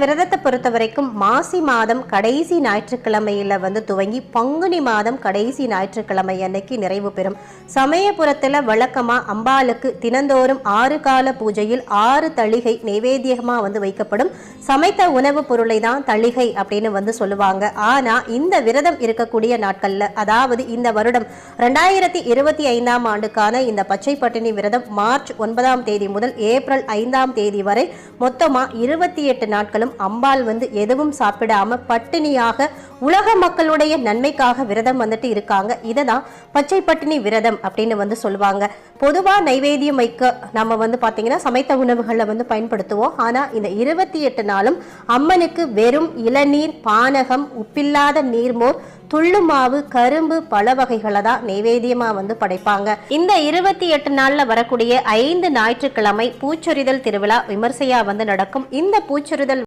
விரதத்தை பொறுத்த வரைக்கும் மாசி மாதம் கடைசி ஞாயிற்றுக்கிழமையில் வந்து துவங்கி பங்குனி மாதம் கடைசி ஞாயிற்றுக்கிழமை அன்னைக்கு நிறைவு பெறும். சமயபுரத்துல வழக்கமா அம்பாளுக்கு தினந்தோறும் ஆறு கால பூஜையில் ஆறு தளிகை நைவேத்தியமாக வந்து வைக்கப்படும். சமைத்த உணவுப் பொருளை தான் தளிகை அப்படின்னு வந்து சொல்லுவாங்க. ஆனா இந்த விரதம் இருக்கக்கூடிய நாட்கள்ல அதாவது இந்த வருடம் ரெண்டாயிரத்தி இருபத்தி ஐந்தாம் ஆண்டுக்கான இந்த பச்சை பட்டினி விரதம் மார்ச் ஒன்பதாம் தேதி முதல் ஏப்ரல் ஐந்தாம் தேதி வரை மொத்தமா இருபத்தி எட்டு நாட்களும் அம்பாள் வந்து எதுவும் சாப்பிடாம பட்டினியாக உலக மக்களுடைய நன்மைக்காக விரதம் வந்துட்டு இருக்காங்க. இதை தான் பச்சை பட்டினி விரதம் அப்படின்னு வந்து சொல்லுவாங்க. பொதுவா நைவேத்தியம் வைக்க நம்ம வந்து பார்த்தீங்கன்னா சமைத்த உணவுகளை வந்து பயன்படுத்துவோம். ஆனால் இந்த இருபத்தி எட்டு நாளும் அம்மனுக்கு வெறும் இளநீர் பானகம் உப்பில்லாத நீர்மோர் துள்ளு மாவு கரும்பு பல வகைகளை தான் நைவேத்தியமாக வந்து படைப்பாங்க. இந்த இருபத்தி எட்டு நாள்ல வரக்கூடிய ஐந்து ஞாயிற்றுக்கிழமை பூச்சொரிதல் திருவிழா விமர்சையா வந்து நடக்கும். இந்த பூச்சொரிதல்